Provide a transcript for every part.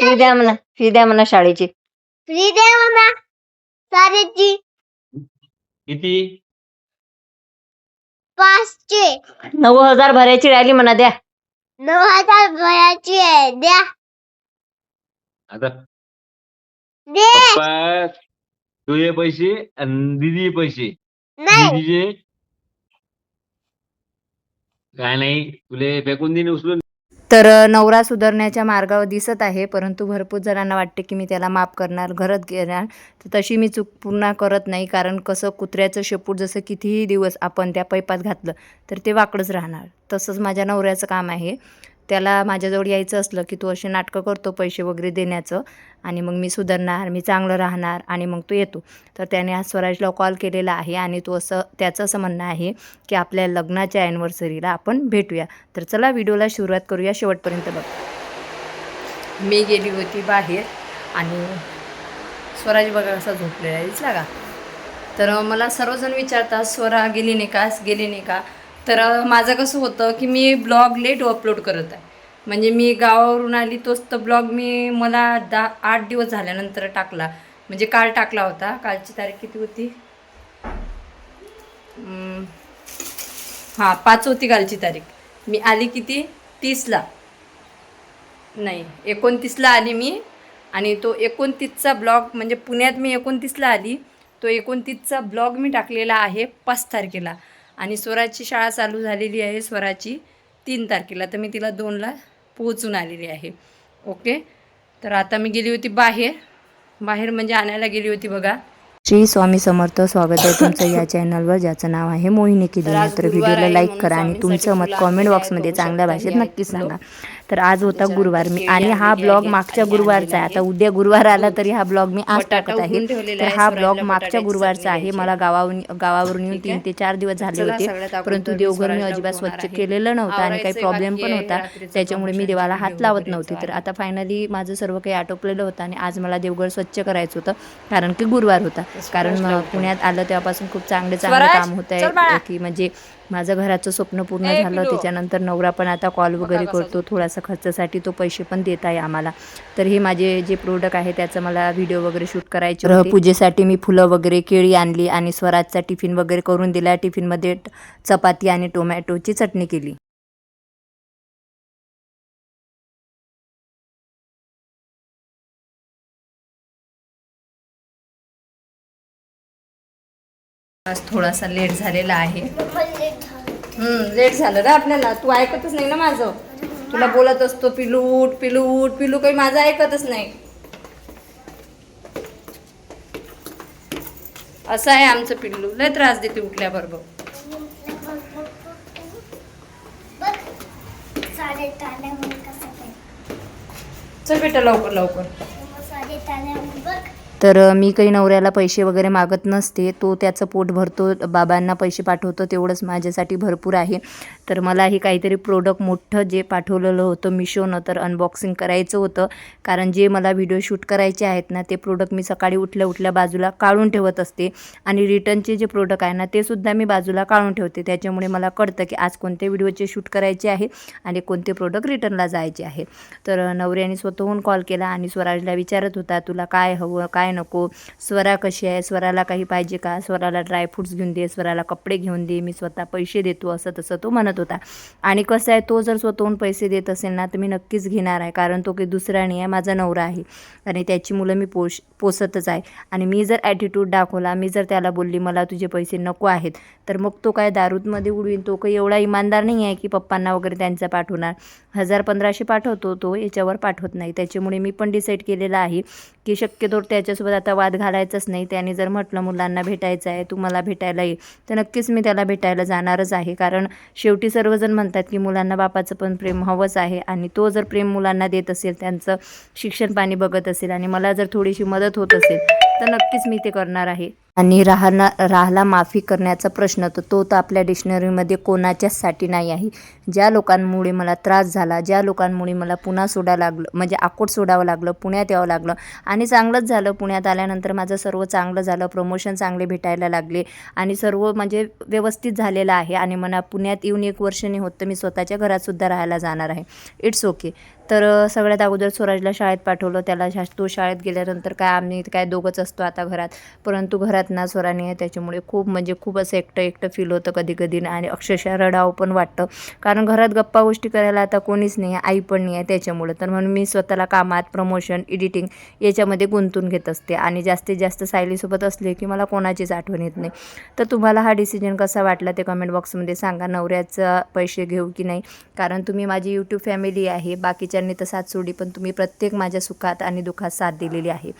Fee द्या म्हणा fee द्या म्हणा शाळेची. फ्री दे म्हणा साडेची किती? पाचशे. नऊ हजार भरायची राहिली म्हणा द्या. नऊ हजार भरायची आहे द्या. आता. दे. पप्पा तुझे पैसे आणि दीदी पैसे. नाही. दीदीचे. काय नाही तुले फेकून देईन उचलून. तर नवरा सुधारण्याच्या मार्गावर दिसत आहे परंतु भरपूर जणांना वाटते की मी त्याला माफ करणार घरात घेणार तर तशी मी चूक पूर्ण करत नाही कारण कसं कुत्र्याचं शेपूट जसं कितीही दिवस आपण त्या पैपात घातलं तर ते वाकडंच राहणार. तसंच माझ्या नवऱ्याचं काम आहे. त्याला माझ्याजवळ यायचं असलं की तो असे नाटकं करतो पैसे वगैरे देण्याचं आणि मग मी सुधारणार मी चांगलं राहणार आणि मग तो येतो. तर त्याने आज स्वराजला कॉल केलेला आहे आणि तो असं त्याचं असं म्हणणं आहे की आपल्या लग्नाच्या ॲनिव्हर्सरीला आपण भेटूया. तर चला व्हिडिओला सुरुवात करूया शेवटपर्यंत बघ. मी गेली होती बाहेर आणि स्वराज बघा कसा झोपलेला आहे दिसला का? तर मला सर्वजण विचारतात स्वरा गेली नाही का? गेली नाही का? तर माझं कसं होतं की मी ब्लॉग लेट अपलोड करत आहे. म्हणजे मी गावावरून आली तोच तर ब्लॉग मी मला दहा आठ दिवस झाल्यानंतर टाकला. म्हणजे काल टाकला होता. कालची तारीख किती होती? हां पाच होती कालची तारीख. मी आली किती? तीसला. नाही एकोणतीसला आली मी. आणि तो एकोणतीसचा ब्लॉग म्हणजे पुण्यात मी एकोणतीसला आली. तो एकोणतीसचा ब्लॉग मी टाकलेला आहे पाच तारखेला. आणि स्वराची शाळा चालू झालेली आहे स्वराची तीन तारखेला. तर मी तिला दोनला पोहोचून आलेली आहे. ओके? तर आता मी गेली होती बाहेर. बाहेर म्हणजे आणायला गेली होती बघा. श्री स्वामी समर्थ स्वागत आहे तुमचं या चॅनलवर ज्याचं नाव आहे मोहिनी किल्ली तर व्हिडिओला लाईक करा आणि तुमचं मत कॉमेंट बॉक्समध्ये चांगल्या भाषेत नक्की सांगा. तर आज होता गुरुवार. मी आणि हा ब्लॉग मागच्या गुरुवारचा आहे. आता उद्या गुरुवार आला तरी हा ब्लॉग मी आज टाकत आहे. तर हा ब्लॉग मागच्या गुरुवारचा आहे. मला गावावरून गावावरून येऊन तीन ते चार दिवस झाले होते. परंतु देवघर मी अजिबात स्वच्छ केलेलं नव्हतं आणि काही प्रॉब्लेम पण होता. त्याच्यामुळे मी देवाला हात लावत नव्हते. तर आता फायनली माझं सर्व काही आटोपलेलं होतं आणि आज मला देवघर स्वच्छ करायचं होतं. कारण की गुरुवार होता. कारण पुण्यात आलं तेव्हापासून खूप चांगले चांगले काम होत आहे की म्हणजे माझं घराचं स्वप्न पूर्ण झालं त्याच्यानंतर नवरा पण आता कॉल वगैरे करतो थोडासा खर्चासाठी तो पैसे पण देत आहे आम्हाला. तर हे माझे जे प्रोडक्ट आहे त्याचं मला व्हिडिओ वगैरे शूट करायचे होते. पूजेसाठी मी फुलं वगैरे केळी आणली आणि स्वराजचा टिफिन वगैरे करून दिला. टिफिनमध्ये चपाती आणि टोमॅटोची चटणी केली. आज थोडासा लेट झालेला आहे. लेट झालं. ना आपल्याला. तू ऐकतच नाही ना माझं. तुला बोलत असतो पिलू उठ पिलू काही माझं ऐकतच नाही. असं आहे आमचं पिल्लू. लय त्रास देते उठल्याबरोबर. चल बेटा लवकर लवकर. तर मी काही नवऱ्याला पैसे वगैरे मागत नसते. तो त्याचं पोट भरतो बाबांना पैसे पाठवतो तेवढंच माझ्यासाठी भरपूर आहे. तर मलाही काहीतरी प्रोडक्ट मोठं जे पाठवलेलं होतं मिशोनं तर अनबॉक्सिंग करायचं होतं. कारण जे मला व्हिडिओ शूट करायचे आहेत ना ते प्रोडक्ट मी सकाळी उठल्या उठल्या बाजूला काढून ठेवत असते. आणि रिटर्नचे जे प्रोडक्ट आहे ना ते सुद्धा मी बाजूला काढून ठेवते. त्याच्यामुळे मला कळतं की आज कोणते व्हिडिओचे शूट करायचे आहे आणि कोणते प्रोडक्ट रिटर्नला जायचे आहे. तर नवऱ्याने स्वतःहून कॉल केला आणि स्वराजला विचारत होता तुला काय हवं काय नको? स्वरा कशी आहे? स्वराला काही पाहिजे का? स्वराला ड्रायफ्रुट्स घेऊन दे स्वराला कपडे घेऊन दे मी स्वतः पैसे देतो असं तसं तो म्हणत होता. आणि कसं आहे तो जर स्वतःहून पैसे देत असेल ना तर मी नक्कीच घेणार आहे कारण तो काही दुसरा नाही आहे माझा नवरा आहे. आणि त्याची मुलं मी पोष पोसतच आहे. आणि मी जर ॲटिट्यूड दाखवला मी जर त्याला बोलली मला तुझे पैसे नको आहेत तर मग तो काय दारूतमध्ये उडवीन? तो काही एवढा इमानदार नाही आहे की पप्पांना वगैरे त्यांचा पाठवणार. हजार पंधराशे पाठवतो तो याच्यावर पाठवत नाही. त्याच्यामुळे मी पण डिसाईड केलेलं आहे की शक्यतो त्याच्यासोबत आता वाद घालायचाच नाही. त्याने जर म्हटलं मुलांना भेटायचं आहे तू मला भेटायला ये तर नक्कीच मी त्याला भेटायला जाणारच आहे. कारण शेवटी सर्वजण म्हणतात की मुलांना बापाचं पण प्रेम हवंच आहे आणि तो जर प्रेम मुलांना देत असेल त्यांचं शिक्षण पाणी बघत असेल आणि मला जर थोडीशी मदत होत असेल तर नक्कीच मी ते करणार आहे. आणि राहला माफी करण्याचा प्रश्न तर तो तर आपल्या डिक्शनरीमध्ये कोणाच्याचसाठी नाही आहे. ज्या लोकांमुळे मला त्रास झाला ज्या लोकांमुळे मला पुन्हा सोडावं लागलं म्हणजे आकोट सोडावं लागलं पुण्यात यावं लागलं आणि चांगलंच झालं. पुण्यात आल्यानंतर माझं सर्व चांगलं झालं प्रमोशन चांगले भेटायला लागले आणि सर्व म्हणजे व्यवस्थित झालेलं आहे आणि मला पुण्यात येऊन एक वर्ष नाही होत तर मी स्वतःच्या घरातसुद्धा राहायला जाणार आहे. इट्स ओके तर सगळ्यात अगोदर स्वराजला शाळेत पाठवलं. त्याला शा तो शाळेत गेल्यानंतर काय आम्ही काय दोघंच असतो आता घरात. परंतु घरात ना स्वराने आहे त्याच्यामुळे खूप म्हणजे खूप असं एकटं एकटं फील होतं कधी कधी आणि अक्षरशः रडावं पण वाटतं. कारण घरात गप्पा गोष्टी करायला आता कोणीच नाही आहे आई पण नाही आहे त्याच्यामुळं. तर म्हणून मी स्वतःला कामात प्रमोशन एडिटिंग याच्यामध्ये गुंतून घेत असते आणि जास्तीत जास्त सायलीसोबत असले की मला कोणाचीच आठवण येत नाही. तर तुम्हाला हा डिसिजन कसा वाटला ते कमेंट बॉक्समध्ये सांगा. नवऱ्याचं पैसे घेऊ की नाही? कारण तुम्ही माझी यूट्यूब फॅमिली आहे. बाकीच्यांनी तर साथ सोडी पण तुम्ही प्रत्येक माझ्या सुखात आणि दुःखात साथ दिलेली आहे.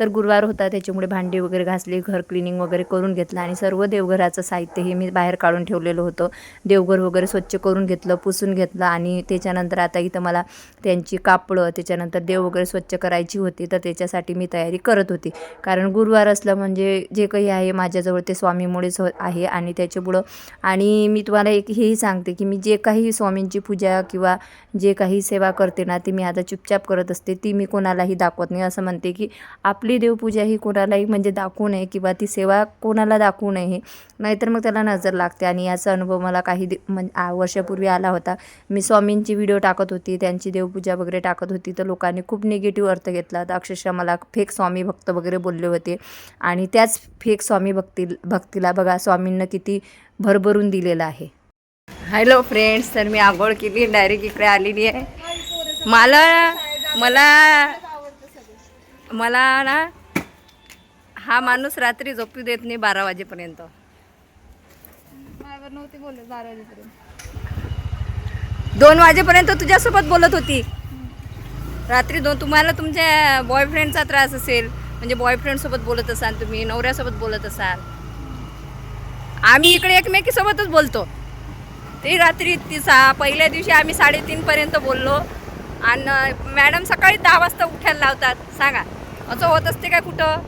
तर गुरुवार होता त्याच्यामुळे भांडी वगैरे घासली घर क्लिनिंग वगैरे करून घेतलं आणि सर्व देवघराचं साहित्य हे मी बाहेर काढून ठेवलेलं होतं. देवघर वगैरे स्वच्छ करून घेतलं पुसून घेतलं आणि त्याच्यानंतर आता इथं मला त्यांची कापडं त्याच्यानंतर देव वगैरे स्वच्छ करायची होती तर त्याच्यासाठी मी तयारी करत होती. कारण गुरुवार असलं म्हणजे जे काही आहे माझ्याजवळ ते स्वामीमुळेच हो आहे आणि त्याच्यापुढं आणि मी तुम्हाला एक हेही सांगते की मी जे काही स्वामींची पूजा किंवा जे काही सेवा करते ना ती मी आता चुपचाप करत असते ती मी कोणालाही दाखवत नाही. असं म्हणते की आपली देवपूजा ही कोणालाही म्हणजे दाखवू नये किंवा ती सेवा कोणाला दाखवू नये. नाहीतर मग त्याला नजर लागते आणि याचा अनुभव मला काही दि म्हणजे आ- वर्षापूर्वी आला होता. मी स्वामींची व्हिडिओ टाकत होती त्यांची देवपूजा वगैरे टाकत होती तर लोकांनी खूप निगेटिव्ह अर्थ घेतला. तर अक्षरशः मला फेक स्वामी भक्त वगैरे बोलले होते. आणि त्याच फेक स्वामी भक्ती भक्तीला बघा स्वामींना किती भरभरून दिलेलं आहे. हॅलो फ्रेंड्स तर मी आंघोळ केली डायरेक्ट इकडे आलेली आहे. मला मला मला ना हा माणूस रात्री झोपू देत नाही बारा वाजेपर्यंत. दोन वाजेपर्यंत तुझ्यासोबत बोलत होती. रात्री दोन तुम्हाला तुमच्या बॉयफ्रेंडचा त्रास असेल म्हणजे बॉयफ्रेंडसोबत बोलत असाल तुम्ही नवऱ्यासोबत बोलत असाल. आम्ही इकडे एकमेकीसोबतच बोलतो. ते रात्री ती सा पहिल्या दिवशी आम्ही साडेतीनपर्यंत बोललो. आणि मॅडम सकाळी दहा वाजता उठायला लावतात. सांगा असं होत असते काय कुठं?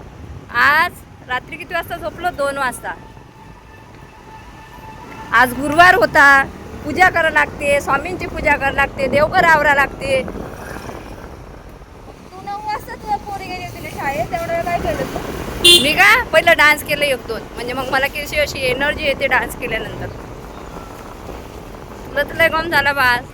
आज रात्री किती वाजता झोपलो? दोन वाजता. आज गुरुवार होता. पूजा करावं लागते स्वामींची पूजा करावं लागते देवघर आवरा लागते. तू नऊ वाजता तुझ्या पोरी गेली होती शाळेत? तेवढं काय केलं तू? मी का? पहिलं डान्स केलं एक दोन. म्हणजे मग मला कशी अशी एनर्जी येते डान्स केल्यानंतर. तुला तुला गम झाला बास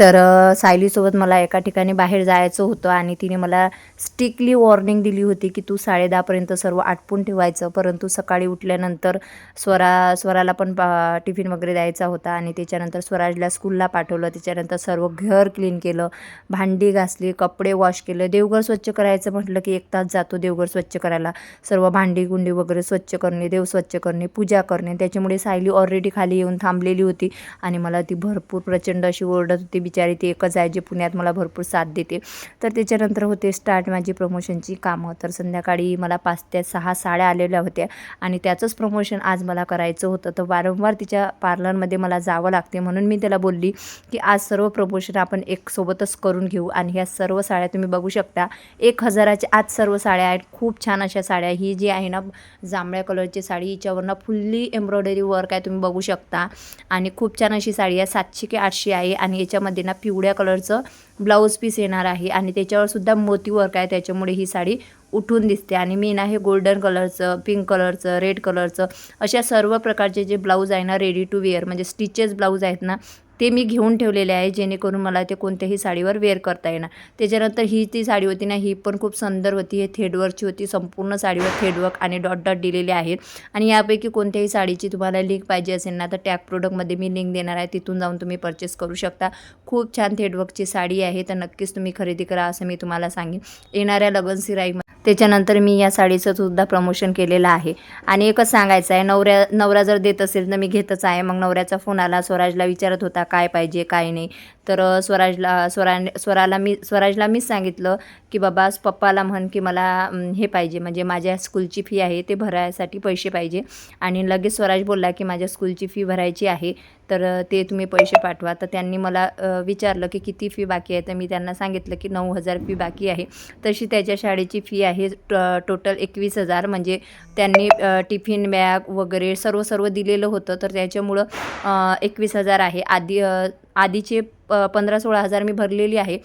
तर सायलीसोबत मला एका ठिकाणी बाहेर जायचं होतं आणि तिने मला स्ट्रिक्टली वॉर्निंग दिली होती की तू साडेदहापर्यंत सर्व आटपून ठेवायचं. परंतु सकाळी उठल्यानंतर स्वरा स्वराला पण पा टिफिन वगैरे द्यायचा होता आणि त्याच्यानंतर स्वराजला स्कूलला पाठवलं. त्याच्यानंतर सर्व घर क्लीन केलं. भांडी घासली कपडे वॉश केले. देवघर स्वच्छ करायचं म्हटलं की एक तास जातो देवघर स्वच्छ करायला. सर्व भांडी गुंडी वगैरे स्वच्छ करणे देव स्वच्छ करणे पूजा करणे. त्याच्यामुळे सायली ऑलरेडी खाली येऊन थांबलेली होती आणि मला ती भरपूर प्रचंड अशी ओरडत होती. बिचारी ती एकच आहे जे पुण्यात मला भरपूर साथ देते. तर त्याच्यानंतर होते स्टार्ट माझी प्रमोशनची कामं. तर संध्याकाळी मला पाच ते सहा साड्या आलेल्या होत्या आणि त्याचंच प्रमोशन आज मला करायचं होतं. तर वारंवार तिच्या पार्लरमध्ये मला जावं लागते. म्हणून मी त्याला बोलली की आज सर्व प्रमोशन आपण एक सोबतच करून घेऊ आणि ह्या सर्व साड्या तुम्ही बघू शकता. एक हजाराच्या आज सर्व साड्या आहेत. खूप छान अशा साड्या. ही जी आहे ना जांभळ्या कलरची साडी हिच्यावरनं फुल्ली एम्ब्रॉयडरी वर्क आहे तुम्ही बघू शकता. आणि खूप छान अशी साडी आहे. सातशे की आठशे आहे आणि याच्यामध्ये ना पिवळ्या कलरचं ब्लाऊज पीस येणार आहे आणि त्याच्यावर सुद्धा मोती वर्क आहे. त्याच्यामुळे ही साडी उठून दिसते. आणि मी ना हे गोल्डन कलरचं पिंक कलरचं रेड कलरचं अशा सर्व प्रकारचे जे ब्लाऊज आहे ना रेडी टू वेअर म्हणजे स्टिचेस ब्लाऊज आहेत ना ते मी घेऊन ठेवलेले आहे जेणेकरून मला ते कोणत्याही साडीवर वेअर करता येणार. त्याच्यानंतर ही ती साडी होती ना ही पण खूप सुंदर होती. हे थेडवर्कची होती संपूर्ण साडीवर थेडवर्क आणि डॉट डॉट दिलेले आहेत. आणि यापैकी कोणत्याही साडीची तुम्हाला लिंक पाहिजे असेल ना तर टॅग प्रोडक्टमध्ये मी लिंक देणार आहे. तिथून जाऊन तुम्ही परचेस करू शकता. खूप छान थेडवर्कची साडी आहे तर नक्कीच तुम्ही खरेदी करा असं मी तुम्हाला सांगेन. येणाऱ्या लगनसिराई त्याच्यानंतर मी या साडीचं सुद्धा प्रमोशन केलेलं आहे. आणि एकच सांगायचं आहे नवऱ्या नवरा जर देत असेल तर मी घेतच आहे. मग नवऱ्याचा फोन आला स्वराजला विचारत होता काय पाहिजे काय नाही. तर स्वराजला स्वरा स्वराला मी स्वराजला मीच सांगितलं की बाबा पप्पाला म्हण की मला हे पाहिजे. म्हणजे माझ्या स्कूलची फी आहे ते भरायसाठी पैसे पाहिजे. आणि लगेच स्वराज बोलला की माझ्या स्कूलची फी भरायची आहे तर ते तुम्ही पैसे पाठवा. तर त्यांनी मला विचारलं की किती फी बाकी आहे? तर मी त्यांना सांगितलं की नऊ हजार फी बाकी आहे. तशी त्याच्या शाळेची फी आहे टोटल एकवीस हजार. म्हणजे त्यांनी टिफिन बॅग वगैरे सर्व सर्व दिलेलं होतं. तर त्याच्यामुळं एकवीस हजार आहे. आधी 呃 आधीचे प पंधरा सोळा हजार मी भरलेली आहे.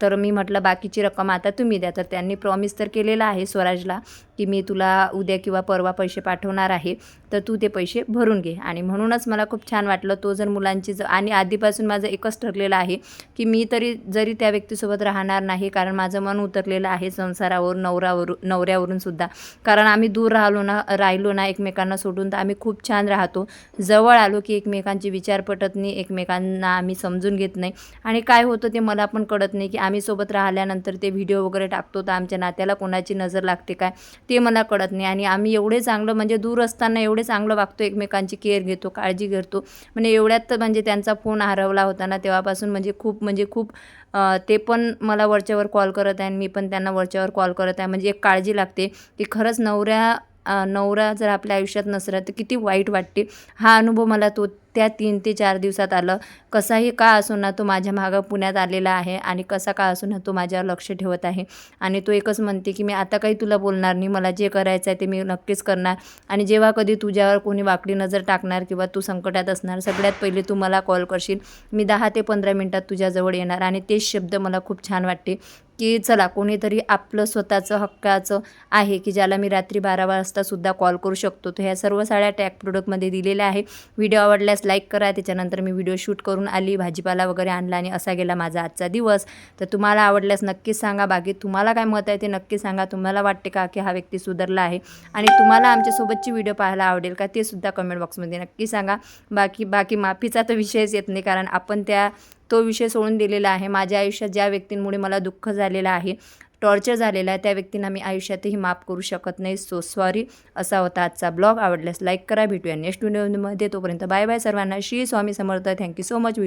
तर मी म्हटलं बाकीची रक्कम आता तुम्ही द्या. तर त्यांनी प्रॉमिस तर केलेलं आहे स्वराजला की मी तुला उद्या किंवा परवा पैसे पाठवणार आहे. तर तू ते पैसे भरून घे. आणि म्हणूनच मला खूप छान वाटलं तो जर मुलांची ज आणि आधीपासून माझं एकच ठरलेलं आहे की मी तरी जरी त्या व्यक्तीसोबत राहणार नाही कारण माझं मन उतरलेलं आहे संसारावर नवरावरून नवऱ्यावरून सुद्धा. कारण आम्ही दूर राहिलो ना राहिलो ना एकमेकांना सोडून तर आम्ही खूप छान राहतो. जवळ आलो की एकमेकांचे विचार पटत नाही एकमेकांना आम्ही समजून घेत नाही. आणि काय होतं ते मला पण कळत नाही की आम्ही सोबत राहिल्यानंतर ते व्हिडिओ वगैरे टाकतो तर आमच्या नात्याला कोणाची नजर लागते काय? ते मला कळत नाही. आणि आम्ही एवढे चांगलं म्हणजे दूर असताना एवढे चांगलं वागतो एकमेकांची केअर घेतो काळजी घेतो. म्हणजे एवढ्यात म्हणजे त्यांचा फोन हरवला होता ना तेव्हापासून म्हणजे खूप म्हणजे खूप ते पण मला वरच्यावर कॉल करत आहे आणि मी पण त्यांना वरच्यावर कॉल करत आहे. म्हणजे एक काळजी लागते की खरंच नवऱ्या नवरा जर आपल्या आयुष्यात नसला तर किती वाईट वाटते. हा अनुभव मला तो त्या तीन ते चार दिवसात आलं. कसाही का असो ना तो माझ्या मागं पुण्यात आलेला आहे आणि कसा का असो ना तो माझ्यावर लक्ष ठेवत आहे. आणि तो एकच म्हणते की मी आता काही तुला बोलणार नाही. मला जे करायचं आहे ते मी नक्कीच करणार. आणि जेव्हा कधी तुझ्यावर कोणी वाकडी नजर टाकणार किंवा तू संकटात असणार सगळ्यात पहिले तू मला कॉल करशील. मी दहा ते पंधरा मिनटात तुझ्याजवळ येणार. आणि तेच शब्द मला खूप छान वाटते की चला कोणीतरी आपलं स्वतःचं हक्काचं आहे की ज्याला मी रात्री बारा वाजतासुद्धा कॉल करू शकतो. तर ह्या सर्व साड्या टॅग प्रोडक्टमध्ये दिलेल्या आहे व्हिडिओ आवडल्यास लाईक करा त्याच्यानंतर मी व्हिडिओ शूट करून आली भाजीपाला वगैरे आणला आणि असा गेला माझा आजचा दिवस. तर तुम्हाला आवडल्यास नक्कीच सांगा. बाकी तुम्हाला काय मत आहे ते नक्की सांगा. तुम्हाला वाटते का की हा व्यक्ती सुधारला आहे? आणि तुम्हाला आमच्यासोबतची व्हिडिओ पाहायला आवडेल का ते सुद्धा कमेंट बॉक्समध्ये नक्की सांगा. बाकी बाकी माफीचा तर विषयच येत नाही कारण आपण त्या तो विषय सोडून दिलेला आहे. माझ्या आयुष्यात ज्या व्यक्तींमुळे मला दुःख झालेलं आहे टॉर्चर झालेला आहे. त्या व्यक्तींना मी आयुष्यातही माफ करू शकत नाही. सो सॉरी असा होता आजचा ब्लॉग. आवडल्यास लाईक करा. भेटूया नेक्स्ट व्हिडिओमध्ये तोपर्यंत बाय बाय सर्वांना. Shri Swami Samarth. Thank you so much video